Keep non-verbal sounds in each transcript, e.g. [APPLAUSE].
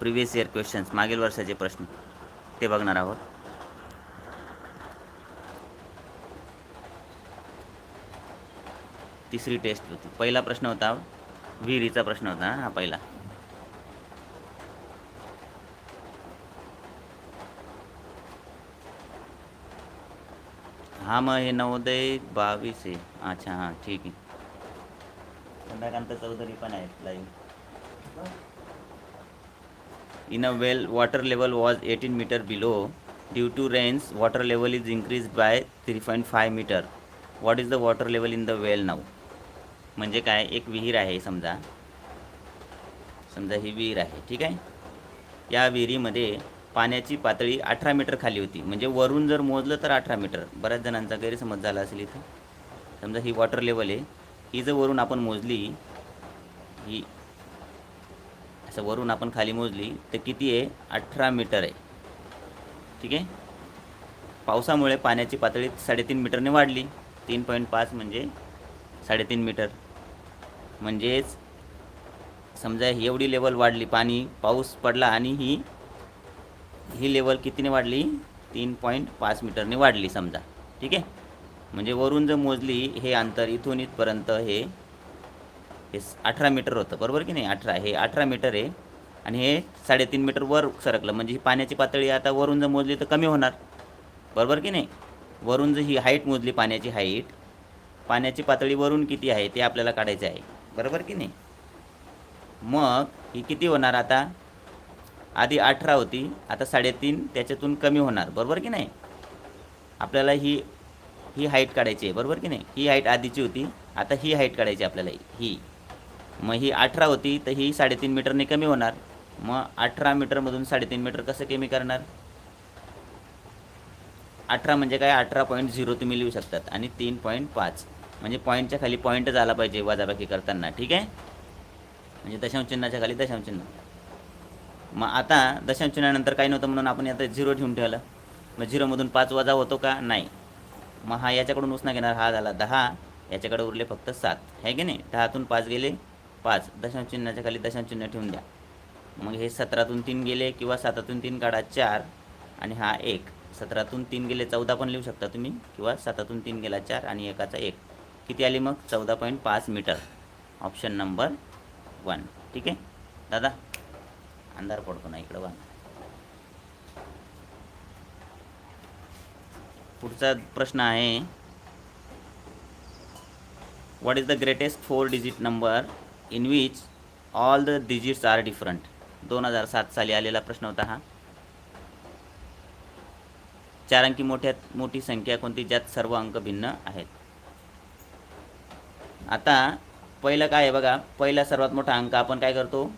Previous year questions मागील वर्षाचे प्रश्न ते बघणार आहोत. तिसरी टेस्ट होती. पहिला प्रश्न होता विहिरीचा प्रश्न होता हा पहिला. हा मग हे नवोदय बावीस आहे. अच्छा हां ठीक आहे. चंद्रकांत चौधरी पण आहेत live in a well water level was 18 meter below. Due to rains water level is increased by 3.5 meter. What is the water level in the well now? म्हणजे काय? एक विहीर आहे समजा. समजा ही विहीर आहे ठीक आहे? या विहिरीमध्ये पाण्याची पातळी अठरा मीटर खाली होती. म्हणजे वरून जर मोजलं तर अठरा मीटर बऱ्याच जणांचा गैरसमज झाला असेल इथं. समजा ही वॉटर लेवल आहे. ही जर वरून आपण मोजली ही असं वरून आपण खाली मोजली तर किती आहे? अठरा मीटर आहे. ठीक आहे? पावसामुळे पाण्याची पातळी साडेतीन मीटरने वाढली. तीन पॉईंट पाच म्हणजे साडेतीन मीटर. म्हणजेच समजा एवढी लेवल वाढली पाणी पाऊस पडला आणि ही ही लेवल कितीने वाढली? तीन पॉईंट पाच मीटरने वाढली समजा. ठीक आहे? म्हणजे वरून जर मोजली हे अंतर इथून इथपर्यंत हे हे अठरा मीटर होतं बरोबर की नाही? अठरा. हे अठरा मीटर आहे आणि हे साडेतीन मीटर वर सरकलं. म्हणजे ही पाण्याची पातळी आता वरून जर मोजली तर कमी होणार. बरोबर की नाही? वरून जर ही हाईट मोजली पाण्याची हाईट पाण्याची पातळी वरून किती आहे ते आपल्याला काढायचं आहे. बरोबर की नाही? मग ही किती होणार आता? आधी अठरा होती आता साडेतीन त्याच्यातून कमी होणार. बरोबर की नाही? आपल्याला ही ही हाईट काढायची आहे. बरोबर की नाही? ही हाईट आधीची होती आता ही हाईट काढायची आपल्याला. ही. मग ही अठरा होती तर ही साडेतीन मीटरने कमी होणार. मग अठरा मीटरमधून साडेतीन मीटर कसं कमी करणार? अठरा म्हणजे काय? अठरा पॉईंट झिरो तुम्ही लिहू शकतात आणि तीन पॉईंट पाच. म्हणजे पॉईंटच्या खाली पॉईंटच आला पाहिजे वजाबाकी करताना ठीक आहे? म्हणजे दशांश चिन्हाच्या खाली दशांश चिन्ह मग आता दशांश चिन्हानंतर काही नव्हतं म्हणून आपण आता झिरो ठेवून ठेवलं. मग झिरोमधून पाच वजा होतो का? नाही. मग हा याच्याकडून उसना घेणार. हा झाला दहा. याच्याकडे उरले फक्त सात. आहे की नाही? दहातून पाच गेले पाच दशांश चिन्हाच्या खाली दशांश चिन्ह ठेवून द्या. मग हे सतरातून तीन गेले किंवा सातातून तीन काढा चार आणि हा एक. सतरातून तीन गेले चौदा पण लिहू शकता तुम्ही. किंवा सातातून तीन गेला चार आणि एकाचा एक. किती आली मग? चौदा पॉईंट पाच मीटर. Option number one. ठीक आहे? दादा अंधार पडतो ना इकडं वन पुढचा प्रश्न आहे what is the greatest four digit number in which all the digits are different दोन हजार सात साली आलेला प्रश्न होता हा. चार अंकी मोठ्यात मोठी संख्या कोणती? ज्यात सर्व अंक भिन्न आहेत. आता पहिलं काय आहे बघा? पहिला सर्वात मोठा अंक आपण काय करतो?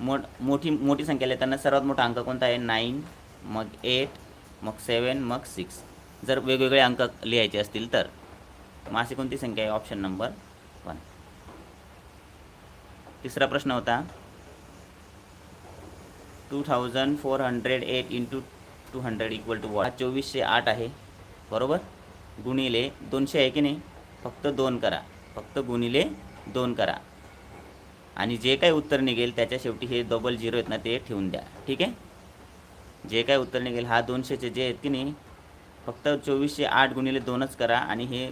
मोठ मोठी मोठी संख्या लिहिताना सर्वात मोठा अंक कोणता आहे? नाईन मग एट मग सेवन मग सिक्स. जर वेगवेगळे अंक लिहायचे असतील तर. मग अशी कोणती संख्या आहे? Option number one. तिसरा प्रश्न होता. Two thousand four hundred eight into two hundred equal to what चोवीसशे आठ आहे. बरोबर? गुणिले दोनशे आहे की नाही? फक्त दोन करा. फक्त गुणिले दोन करा. आणि जे काही उत्तर निघेल त्याच्या शेवटी हे डबल झिरो आहेत ना ते ठेवून द्या. ठीक आहे? जे काय उत्तर निघेल हा दोनशेचे जे आहेत की नाही फक्त चोवीसशे आठ गुणिले दोनच करा आणि हे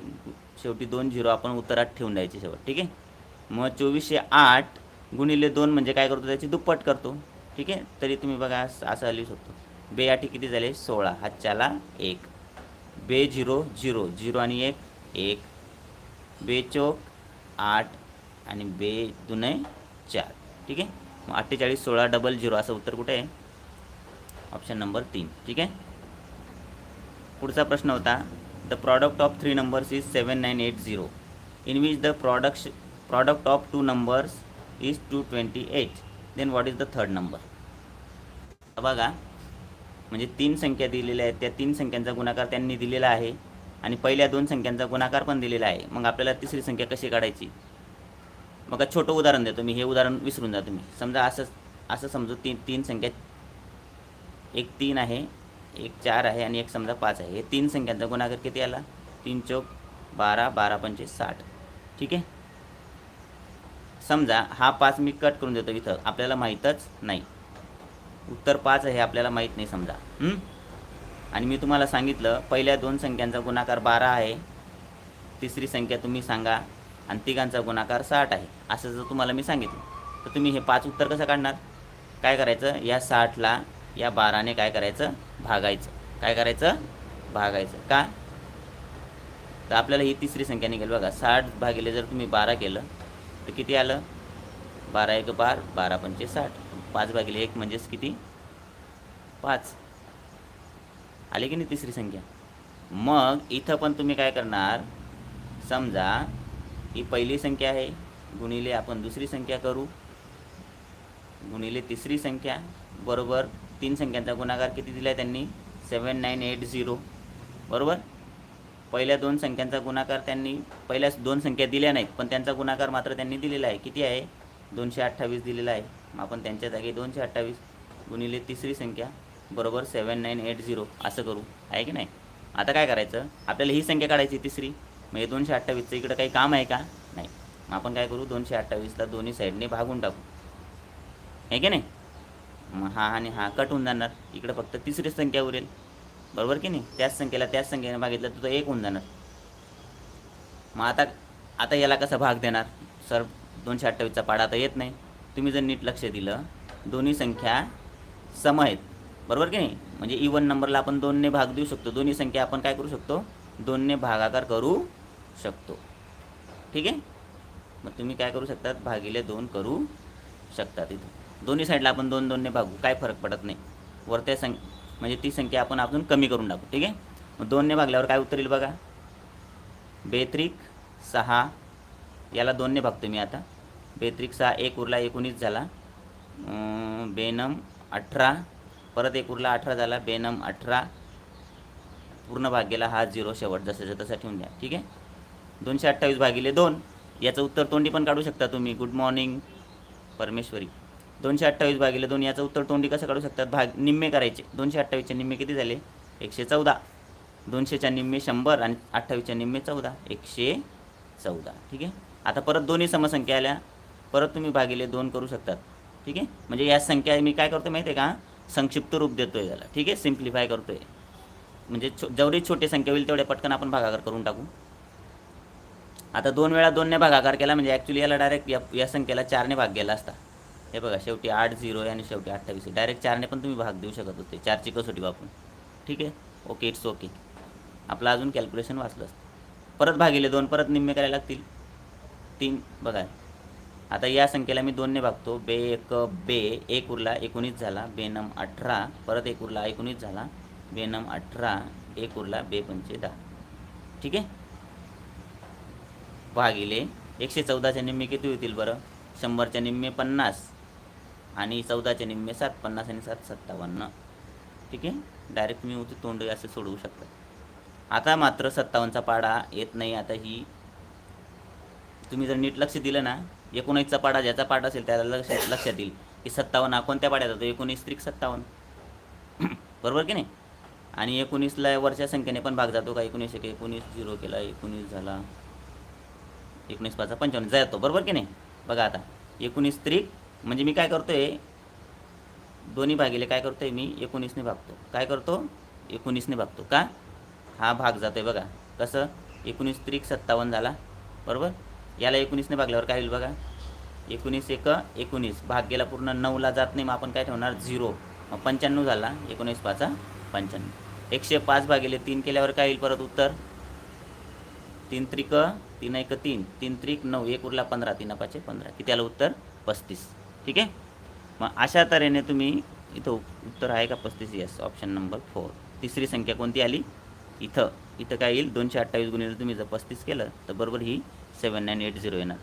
शेवटी दोन झिरो आपण उत्तरात ठेवून द्यायचे शेवट. ठीक आहे? मग चोवीसशे आठ गुणिले दोन म्हणजे काय करतो त्याची दुप्पट करतो. ठीक आहे? तरी तुम्ही बघा असं लिहू शकतो बे आठी किती झाले? सोळा. हातच्याला एक. बे झिरो झिरो. झिरो आणि एक एक. बे चौक आठ. आणि बे दुने चार. ठीक आहे? मग अठ्ठेचाळीस सोळा डबल झिरो. असं उत्तर कुठे आहे? ऑप्शन नंबर तीन. ठीक आहे? पुढचा प्रश्न होता. The product of three numbers is seven nine eight zero in which the product product of two numbers is two twenty eight then what is the third number बघा म्हणजे तीन संख्या दिलेल्या आहेत. त्या तीन संख्यांचा गुणाकार त्यांनी दिलेला आहे. आणि पहिल्या दोन संख्यांचा गुणाकार पण दिलेला आहे. मग आपल्याला तिसरी संख्या कशी काढायची? मग आता छोटं उदाहरण देतो मी. हे उदाहरण विसरून जा तुम्ही. समजा असं असं समजू तीन तीन संख्या एक तीन आहे एक चार आहे आणि एक समजा पाच आहे. हे तीन संख्यांचा गुणाकार किती आला? तीन चौक बारा बारा पंचवीस साठ. ठीक आहे? समजा हा पाच मी कट करून देतो इथं. आपल्याला माहीतच नाही. उत्तर पाच हे आपल्याला माहीत नाही समजा. आणि मी तुम्हाला सांगितलं पहिल्या दोन संख्यांचा गुणाकार बारा आहे. तिसरी संख्या तुम्ही सांगा आणि तिघांचा गुणाकार साठ आहे. असं जर तुम्हाला मी सांगितलं तर तुम्ही हे पाच उत्तर कसं काढणार? काय करायचं? या साठला या बाराने काय करायचं? भागायचं. काय करायचं? भागायचं. का? तर आपल्याला ही तिसरी संख्या निघेल बघा. साठ भागिले जर तुम्ही बारा केलं तर किती आलं? बारा एक बार बारा पंचे साठ. पाच भागिले एक म्हणजेच किती? पाच. आले की नाही तिसरी संख्या? मग इथं पण तुम्ही काय करणार? समजा ही पहिली संख्या आहे गुणिले आपण दुसरी संख्या करू. गुणिले तिसरी संख्या बरोबर तीन संख्यांचा गुणाकार किती दिला आहे त्यांनी? Seven nine eight zero. बरोबर? पहिल्या दोन संख्यांचा गुणाकार त्यांनी पहिल्या दोन संख्या दिल्या नाहीत पण त्यांचा गुणाकार मात्र त्यांनी दिलेला आहे. किती आहे? दोनशे अठ्ठावीस दिलेला आहे. मग आपण त्यांच्या जागी दोनशे अठ्ठावीस गुणिले तिसरी संख्या बरोबर सेवन नाईन एट झिरो असं करू. आहे की नाही? आता काय करायचं? आपल्याला ही संख्या काढायची तिसरी. म्हणजे दोनशे अठ्ठावीसचं इकडं काही काम आहे का? नाही. मग आपण काय करू? दोनशे अठ्ठावीसला दोन्ही साईडने भागून टाकू. आहे की नाही? मग हा आणि हा कट होऊन जाणार. इकडं फक्त तिसरी संख्या उरेल. बरोबर की नाही? त्याच संख्येला त्याच संख्येने मागितलं तर तो एक होऊन जाणार. मग आता आता याला कसा भाग देणार? सर दोनशे अठ्ठावीसचा पाडा आता येत नाही. तुम्ही जर नीट लक्ष दिलं दोन्ही संख्या सम आहेत. बरोबर की नाही? म्हणजे इवन नंबरला आपण दोनने भाग देऊ शकतो. दोन्ही संख्या आपण काय करू शकतो? दोनने भागाकार करू शकतो. ठीक आहे? मग तुम्ही काय करू शकतात? भागिले दोन करू शकतात इथं. दोन्ही साईडला आपण दोन दोनने भागू. काय फरक पडत नाही. वरत्या संख्या म्हणजे ती संख्या आपण अजून कमी करून टाकू ठीक आहे? मग दोनने भागल्यावर काय उत्तर येईल बघा? बेत्रिक सहा याला दोनने भागतो मी आता. बेत्रिक सहा एक उरला एकोणीस झाला. बेनम अठरा परत एक उरला अठरा झाला. बेनम अठरा पूर्ण भाग गेला हा झिरो शेवट. जसं तसा ठेवून द्या ठीक आहे? दोनशे अठ्ठावीस भागिले दोन याचं उत्तर तोंडी पण काढू शकता तुम्ही. Good morning Parameshwari. दोनशे अठ्ठावीस भागिले दोन याचं उत्तर तोंडी कसं काढू शकतात? भाग निम्मे करायचे. दोनशे अठ्ठावीसचे निम्मे किती झाले? एकशे चौदा. दोनशेच्या निम्मे शंभर आणि अठ्ठावीसच्या निम्मे चौदा. एकशे चौदा. ठीक आहे? आता परत दोन्ही समसंख्या आल्या. परत तुम्ही भागिले दोन करू शकतात. ठीक आहे? म्हणजे या संख्या मी काय करतो माहिती आहे का? संक्षिप्त रूप देतो आहे त्याला ठीक आहे? सिम्प्लिफाय करतो आहे म्हणजे छो जेवढी छोटी संख्या होईल तेवढ्या पटकन आपण भागाकार करून टाकू. आता दोन वेळा दोनने भागाकार केला म्हणजे ॲक्च्युली याला डायरेक्ट या या संख्येला चारने भाग गेला असता. हे बघा शेवटी आठ झिरो आहे आणि शेवटी अठ्ठावीस आहे. डायरेक्ट चारने पण तुम्ही भाग देऊ शकत होते. चारची कसोटी वापरून. ठीक आहे? ओके इट्स ओके आपलं अजून कॅल्क्युलेशन वाचलं असतं. परत भागिले दोन परत निम्मे करायला लागतील. तीन बघा. आता या संख्येला मी दोनने भागतो. बे एक बे. एक उरला एकोणीस झाला. बेनम अठरा. परत एक उरला एकोणीस झाला. बेनम अठरा. एक उरला बे पंचे दहा. ठीक आहे? भागिले एकशे चौदाच्या निम्मे किती होतील बरं? शंभरच्या निम्मे पन्नास. आणि चौदाचे निम्मे सात पन्नास आणि सात सत्तावन्न. ठीक आहे? डायरेक्ट मी होते तोंड असे सोडवू शकता. आता मात्र सत्तावन्नचा पाडा येत नाही. आता ही तुम्ही जर नीट लक्ष दिलं ना एकोणीसचा पाडा ज्याचा पाडा असेल त्याला लक्ष लक्षात येईल की सत्तावन्न हा कोणत्या पाड्यात जातो एकोणीस त्रिक सत्तावन्न. [CLEARS THROAT] बरोबर की नाही? आणि एकोणीसला वरच्या संख्येने पण भाग जातो का? एकोणीस एक एकोणीस झिरो केला एकोणीस झाला. एकोणीस पाचा पंचावन्न. जातो. बरोबर की नाही? बघा आता. एकोणीस त्रिक म्हणजे मी काय करतोय दोन्ही भागिले काय करतोय मी एकोणीसने भागतो. काय करतो? एकोणीसने भागतो. का? हा भाग जातोय बघा. कसं? एकोणीस त्रिक सत्तावन्न झाला. बरोबर? याला एकोणीसने भागल्यावर काय होईल बघा? एकोणीस एक एकोणीस. भाग गेला पूर्ण नऊला जात नाही मग आपण काय ठेवणार? झिरो. मग पंच्याण्णव झाला. एकोणीस पाचा पंच्याण्णव. एकशे पाच भागिले तीन केल्यावर काय येईल परत उत्तर? तीन त्रिक तीन एक तीन. तीन त्रिक नऊ. एक उरला पंधरा. तीन पाचशे पंधरा. किती आलं उत्तर? पस्तीस. ठीक आहे? मग अशा तऱ्हेने तुम्ही इथं उत्तर आहे का पस्तीस? येस ऑप्शन नंबर फोर तिसरी संख्या कोणती आली? इथं. इथं काय येईल? दोनशे अठ्ठावीस गुणिले तुम्ही जर पस्तीस केलं तर बरोबर ही सेवन नाईन एट झिरो येणार.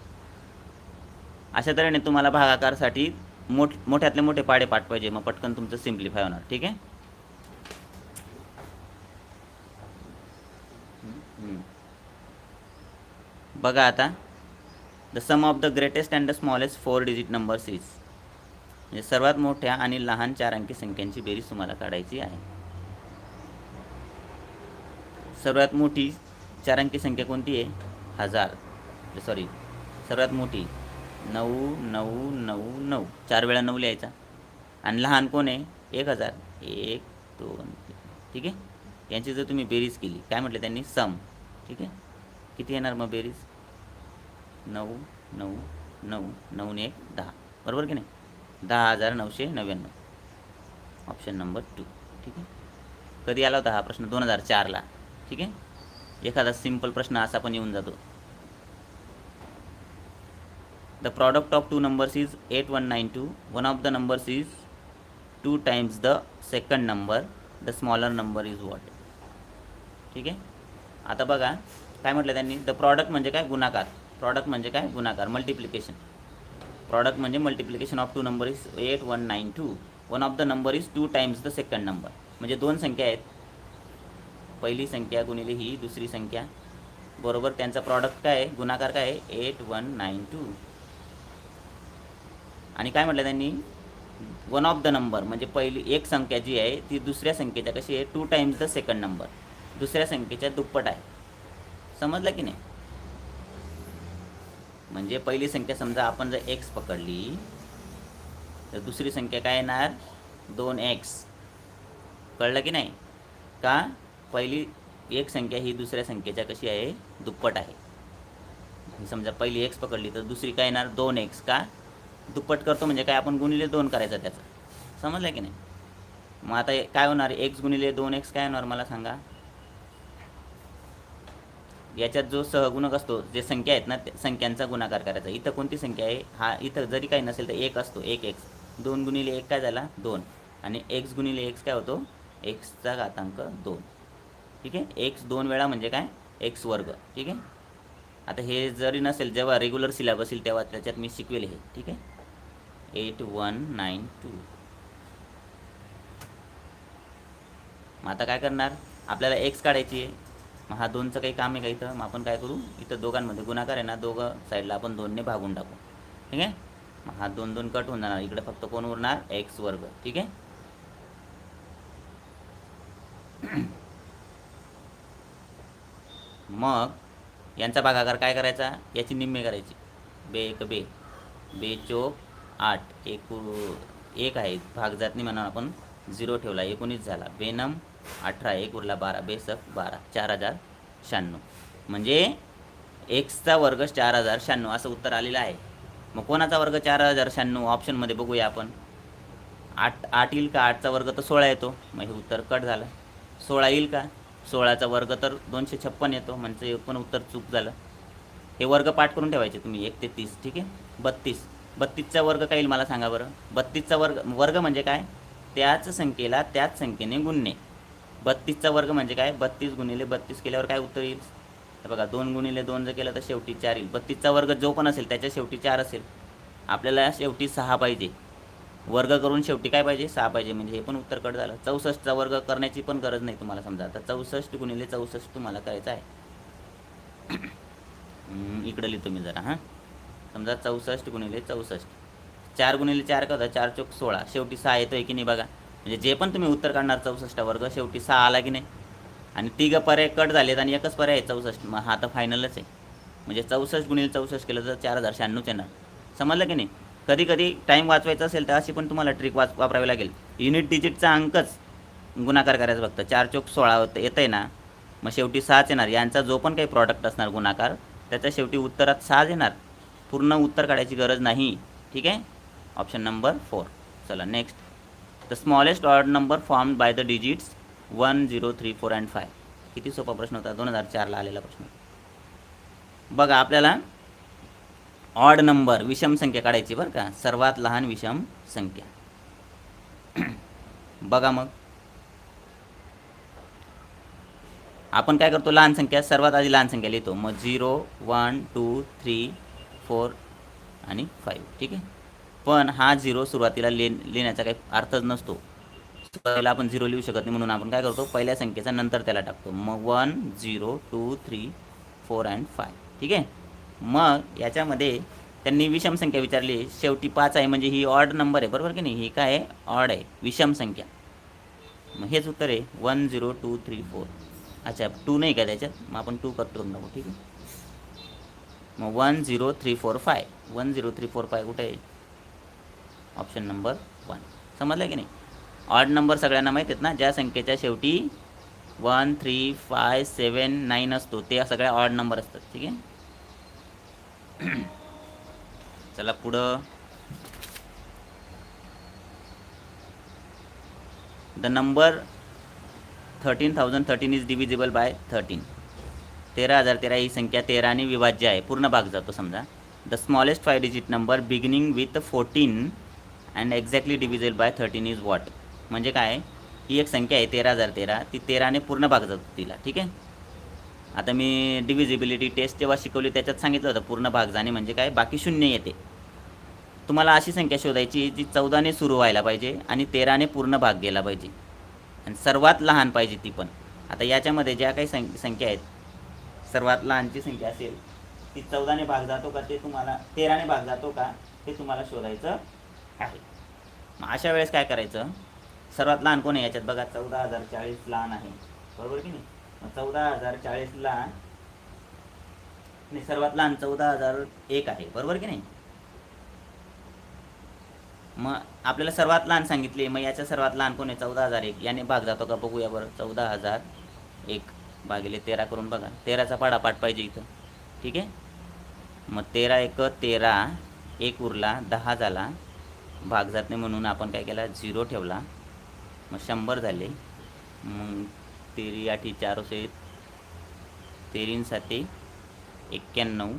अशा तऱ्हेने तुम्हाला भागाकारसाठी मोठ मोठ्यातले मोठे पाडे पाठ पाहिजे मग पटकन तुमचं सिम्प्लिफाय होणार. ठीक आहे? बघा आता. The sum of the greatest and the smallest four digit numbers is म्हणजे सर्वात मोठ्या आणि लहान चार अंकी संख्यांची बेरीज तुम्हाला काढायची आहे. सर्वात मोठी चार अंकी संख्या कोणती आहे? हजार. म्हणजे सॉरी सर्वात मोठी नऊ नऊ नऊ नऊ. चार वेळा नऊ लिहायचा. आणि लहान कोण आहे? एक हजार. एक दोन ठीक आहे? यांची जर तुम्ही बेरीज केली काय म्हटलं त्यांनी? सम. ठीक आहे? किती येणार मग बेरीज? नऊ नऊ नऊ नऊ एक दहा. बरोबर की नाही? दहा हजार नऊशे नव्याण्णव. ऑप्शन नंबर टू ठीक आहे? कधी आला होता हा प्रश्न? दोन हजार चारला. ठीक आहे? एखादा सिंपल प्रश्न असा पण येऊन जातो. The product of two numbers is eight one nine two one of the numbers is two times the second number the smaller number is what ठीक आहे? आता बघा. काय म्हटलं त्यांनी? द प्रॉडक्ट म्हणजे काय? गुणाकार. प्रॉडक्ट म्हणजे काय? गुणाकार मल्टिप्लिकेशन प्रॉडक्ट म्हणजे multiplication of two number is eight one nine two one of the number is two times the second number म्हणजे दोन संख्या आहेत. पहिली संख्या गुणिले ही दुसरी संख्या. बरोबर त्यांचा प्रॉडक्ट काय आहे? गुणाकार काय आहे? एट वन नाईन टू आणि काय म्हटलं त्यांनी? वन ऑफ द नंबर म्हणजे पहिली एक संख्या जी आहे ती दुसऱ्या संख्येच्या कशी आहे? Two times the second number दुसऱ्या संख्येच्या दुप्पट आहे. समजलं की नाही? म्हणजे पहिली संख्या समजा आपण जर एक्स पकडली तर दुसरी संख्या काय येणार? दोन एक्स कळलं की नाही? का? पहिली एक संख्या ही दुसऱ्या संख्येच्या कशी आहे? दुप्पट आहे. समजा पहिली एक्स पकडली तर दुसरी काय येणार? दोन एक्स का? दुप्पट करतो म्हणजे काय? आपण गुणिले दोन करायचं त्याचं. समजलं की नाही? मग आता काय होणार? एक्स गुणिले दोन एक्स काय होणार? मला सांगा. याच्यात जो सहगुणक असतो जे संख्या आहेत ना त्या संख्यांचा गुणाकार करायचा. इथं कोणती संख्या आहे? हा इथं जरी काही नसेल तर एक असतो एक एक्स दोन गुणिले एक काय झाला? दोन. आणि एक्स गुणिले एक्स काय होतो? एक्सचा घातांक दोन. ठीक आहे? एक्स दोन वेळा म्हणजे काय? एक्स वर्ग. ठीक आहे? आता हे जरी नसेल जेव्हा रेग्युलर सिलेबस येईल तेव्हा त्याच्यात मी शिकवेल हे. ठीक आहे? एट वन नाईन टू मग आता काय करणार? आपल्याला एक्स काढायची आहे. मग हा दोनचं काही काम आहे का इथं? मग आपण काय करू? इथं दोघांमध्ये गुणाकार आहे ना दोघं साईडला आपण दोनने भागून टाकू. ठीक आहे? मग हा दोन दोन कट होऊन जाणार. इकडे फक्त कोण उरणार? एक्स वर्ग. ठीक आहे? [CLEARS THROAT] मग यांचा भागाकार काय करायचा? याची निम्मे करायची. बे एक बे. बे चोक आठ. एक एक आहे. भाग जात नाही म्हणून आपण. झिरो ठेवला. एकोणीस झाला. बेनम अठरा एक उरला बारा बेसक बारा चार हजार शहाण्णव. म्हणजे एक्सचा वर्ग चार हजार शहाण्णव असं उत्तर आलेलं आहे. मग कोणाचा वर्ग चार हजार शहाण्णव? ऑप्शनमध्ये बघूया आपण. आठ आठ येईल का? आठचा वर्ग तर सोळा येतो. मग हे उत्तर कट झालं. सोळा येईल का? सोळाचा वर्ग तर दोनशे छप्पन येतो. म्हणजे पण उत्तर चूक झालं. हे वर्ग पाठ करून ठेवायचे तुम्ही. एक ते तीस ठीक आहे? बत्तीस. बत्तीसचा वर्ग काय येईल? मला सांगा बरं. बत्तीसचा वर्ग वर्ग म्हणजे काय? त्याच संख्येला त्याच संख्येने गुणणे. बत्तीसचा वर्ग म्हणजे काय? बत्तीस गुणिले बत्तीस केल्यावर काय उत्तर येईल? तर बघा दोन गुणिले दोन जर केलं तर शेवटी चार येईल. बत्तीसचा वर्ग जो पण असेल त्याच्या शेवटी चार असेल. आपल्याला शेवटी सहा पाहिजे. वर्ग करून शेवटी काय पाहिजे? सहा पाहिजे. म्हणजे हे पण उत्तर कट झालं. चौसष्टचा वर्ग करण्याची पण गरज नाही तुम्हाला समजा. आता चौसष्ट गुणिले चौसष्ट तुम्हाला करायचं आहे. [CLEARS THROAT] इकडं लिहितो मी जरा हां. समजा चौसष्ट गुणिले चौसष्ट. चार गुणिले चार का होता चार चौक सोळा. शेवटी सहा येतोय की नाही बघा? म्हणजे जे पण तुम्ही उत्तर काढणार चौसष्टा वर्ग शेवटी सहा आला की नाही? आणि तिघं पर्याय कट झालेत आणि एकच पर्याय आहे चौसष्ट. मग हा तर फायनलच आहे. म्हणजे चौसष्ट गुणिले चौसष्ट केलं तर चार हजार शहाण्णवच येणार. समजलं की नाही? कधी कधी टाईम वाचवायचा असेल तर अशी पण तुम्हाला ट्रिक वाच वापरावी लागेल. युनिट डिजिटचा अंकच गुणाकार करायचा फक्त. चार चौक सोळा होतं येतं आहे ना मग शेवटी सहाच येणार. यांचा जो पण काही प्रॉडक्ट असणार गुणाकार त्याच्या शेवटी उत्तरात सहाच येणार. पूर्ण उत्तर काढायची गरज नाही. ठीक आहे? ऑप्शन नंबर फोर चला next the smallest odd number form by the digits one zero three four and five किती सोपा प्रश्न होता? दोन हजार चारला आलेला प्रश्न. बघा आपल्याला ऑड नंबर विषम संख्या काढायची बरं का? सर्वात लहान विषम संख्या. [CLEARS THROAT] बघा मग. आपण काय करतो? लहान संख्या सर्वात आधी लहान संख्या लिहितो. मग zero one two three four आणि फाईव्ह ठीक आहे? पण हा झिरो सुरुवातीला ले लिहिण्याचा काही अर्थच नसतो. सुरुवातीला आपण झिरो लिहू शकत नाही म्हणून आपण काय करतो? पहिल्या संख्येचा नंतर त्याला टाकतो. मग one zero two three four and five. ठीक आहे? मग याच्यामध्ये त्यांनी विषम संख्या विचारली. शेवटी पाच आहे म्हणजे ही ऑड नंबर आहे. बरोबर की नाही? ही काय आहे? ऑड आहे. विषम संख्या. मग हेच उत्तर आहे. One zero two three four. अच्छा टू नाही का त्याच्यात? मग आपण टू करतो नको ठीक आहे? मग one zero three four five. One zero three four five कुठे आहे? Option number one. समजलं की नाही? ऑड नंबर सगळ्यांना माहीत आहेत ना? ज्या संख्येच्या शेवटी one three five seven nine असतो ते सगळ्या ऑड नंबर असतात. ठीक आहे? [CLEARS THROAT] चला पुढं. The number thirteen thousand thirteen is divisible by thirteen तेरा हजार तेरा ही संख्या तेराने विभाज्य आहे. पूर्ण भाग जातो समजा. The smallest five digit number beginning with fourteen and exactly divisible by thirteen is what म्हणजे काय? ही एक संख्या आहे तेरा हजार तेरा. ती तेराने पूर्ण भाग जातो तिला ठीक आहे? आता मी डिव्हिजिबिलिटी टेस्ट जेव्हा शिकवली त्याच्यात सांगितलं होतं पूर्ण भाग जाणे म्हणजे काय? बाकी शून्य येते. तुम्हाला अशी संख्या शोधायची जी चौदाने सुरू व्हायला पाहिजे आणि तेराने पूर्ण भाग गेला पाहिजे. आणि सर्वात लहान पाहिजे ती पण. आता याच्यामध्ये ज्या काही सं संख्या आहेत सर्वात लहानची संख्या असेल ती चौदाने भाग जातो का? ते तुम्हाला तेराने भाग जातो का? ते तुम्हाला शोधायचं आहे. मग अशा वेळेस काय करायचं? सर्वात लहान कोण आहे याच्यात? बघा चौदा हजार चाळीस लहान आहे. बरोबर की नाही? मग चौदा हजार चाळीसला नाही सर्वात लहान चौदा हजार एक आहे. बरोबर की नाही? मग आपल्याला सर्वात लहान सांगितले मग याच्या सर्वात लहान कोण आहे? चौदा हजार एक. याने भाग जातो का? बघूया बरं. चौदा हजार एक भागिले तेरा करून बघा. तेराचा पाडापाठ पाहिजे इथं. ठीक आहे? मग तेरा एक तेरा एक उरला दहा झाला. भाग जात नाही म्हणून आपण काय केला? झिरो ठेवला. मग शंभर झाले. मग तेरी आठी चारशे तेरीन साते एक्क्याण्णव.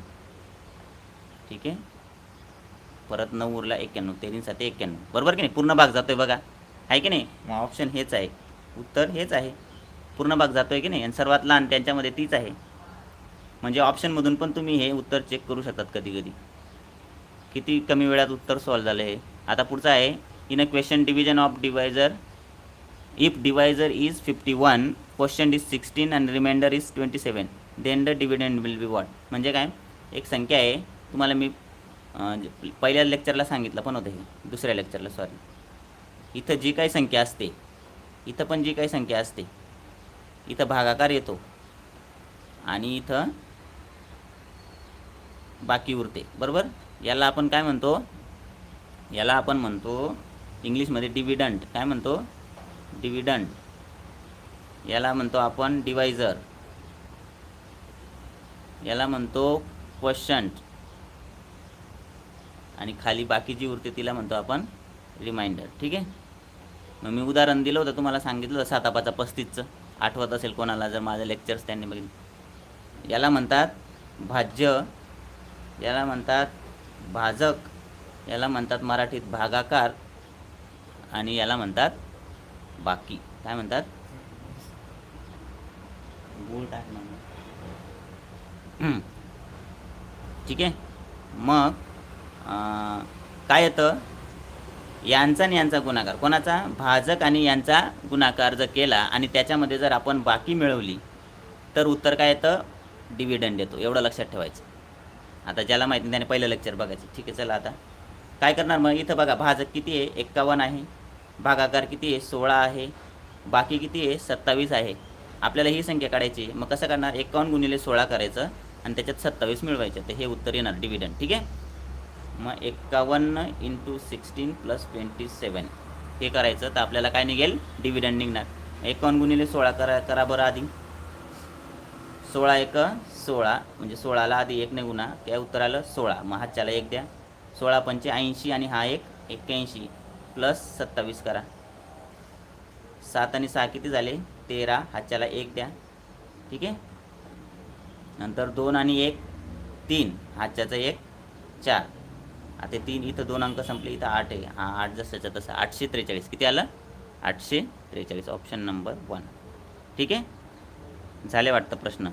ठीक आहे? परत नऊ उरला एक्क्याण्णव. तेरीन साते एक्क्याण्णव. बरोबर की नाही? पूर्ण भाग जातोय बघा. आहे की नाही? मग ऑप्शन हेच आहे. उत्तर हेच आहे. पूर्ण भाग जातोय की नाही? आणि सर्वात लहान त्यांच्यामध्ये तीच आहे. म्हणजे ऑप्शनमधून पण तुम्ही हे उत्तर चेक करू शकतात कधी कधी किती कमी वेळात उत्तर सॉल्व झालं आहे आता पुढचं आहे. In a question division of divisor if divisor is fifty one question is sixteen and reminder is twenty seven then the dividend will be what म्हणजे काय? एक संख्या आहे. तुम्हाला मी पहिल्या लेक्चरला सांगितलं पण होतं हे. दुसऱ्या लेक्चरला सॉरी इथं जी काही संख्या असते इथं पण जी काही संख्या असते इथं भागाकार येतो आणि इथं बाकी उरते. बरोबर? याला आपण काय म्हणतो? याला आपण म्हणतो इंग्लिशमध्ये डिव्हिडंट काय म्हणतो? डिव्हिडंट याला म्हणतो आपण डिवायझर याला म्हणतो क्वशंट आणि खाली बाकी जी उरते तिला म्हणतो आपण रिमाइंडर ठीक आहे? मग मी उदाहरण दिलं होतं तुम्हाला सांगितलं होतं सातापाचा पस्तीसचं. आठवत असेल कोणाला जर माझं लेक्चर्स त्यांनी बघितलं. याला म्हणतात भाज्य. याला म्हणतात भाजक. याला म्हणतात मराठीत भागाकार आणि याला म्हणतात बाकी. काय म्हणतात? गुळ ठीक आहे? मग काय येतं? यांचा आणि यांचा गुणाकार. कोणाचा? भाजक आणि यांचा गुणाकार जर केला आणि त्याच्यामध्ये जर आपण बाकी मिळवली तर उत्तर काय येतं? डिव्हिडंड येतो. एवढं लक्षात ठेवायचं. आता ज्याला माहिती नाही त्याने पहिलं लेक्चर बघायचं. ठीक आहे चला आता. काय करणार? मग इथं बघा भाजक किती आहे? एक्कावन्न आहे. भागाकार किती आहे? सोळा आहे. बाकी किती आहे? सत्तावीस आहे. आपल्याला ही संख्या काढायची आहे. मग कसं करणार? एक्कावन्न गुणिले सोळा करायचं आणि त्याच्यात सत्तावीस मिळवायचं. तर हे उत्तर येणार डिव्हिडंड ठीक आहे? मग एक्कावन्न into sixteen plus twenty seven हे करायचं तर आपल्याला काय निघेल? डिव्हिडंड निघणार. एक्कावन्न गुणिले सोळा करा करा बरं आधी. सोळा एक सोळा. म्हणजे सोळाला आधी एक ने गुणा. त्या उत्तराला सोळा. मग हातच्याला एक द्या. सोळा पंचे ऐंशी आणि हा एक एक्क्याऐंशी. प्लस सत्तावीस करा. सात आणि सहा किती झाले? तेरा. हातच्याला एक द्या. ठीक आहे? नंतर दोन आणि एक तीन. हाच्याचं एक चार. आता तीन इथं दोन अंक संपले इथं आठ आहे. हा आठ जसंच्या तसं. आठशे त्रेचाळीस. किती आलं? आठशे त्रेचाळीस. ऑप्शन नंबर वन ठीक आहे? झाले वाटतं प्रश्न?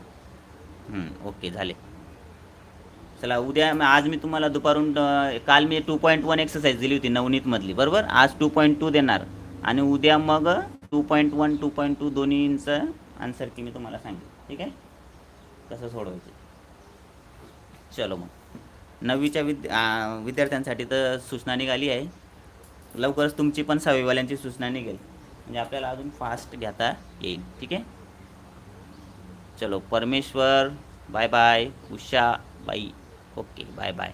ओके झाले. चला उद्या आज मी तुम्हाला दुपारून काल मी टू पॉईंट वन एक्सरसाइज दिली होती नवनीतमधली बरोबर? आज टू पॉईंट टू देणार. आणि उद्या मग two point one two point two दोन्हींचं answer की मी तुम्हाला सांगेन. ठीक आहे? कसं सोडवायचं. चलो मग. नववीच्या विद्या विद्यार्थ्यांसाठी तर सूचना निघाली आहे. लवकरच तुमची पण सहावीवाल्यांची सूचना निघेल. म्हणजे आपल्याला अजून फास्ट घेता येईल. ठीक आहे? चलो परमेश्वर बाय बाय उषा बाई. Okay bye bye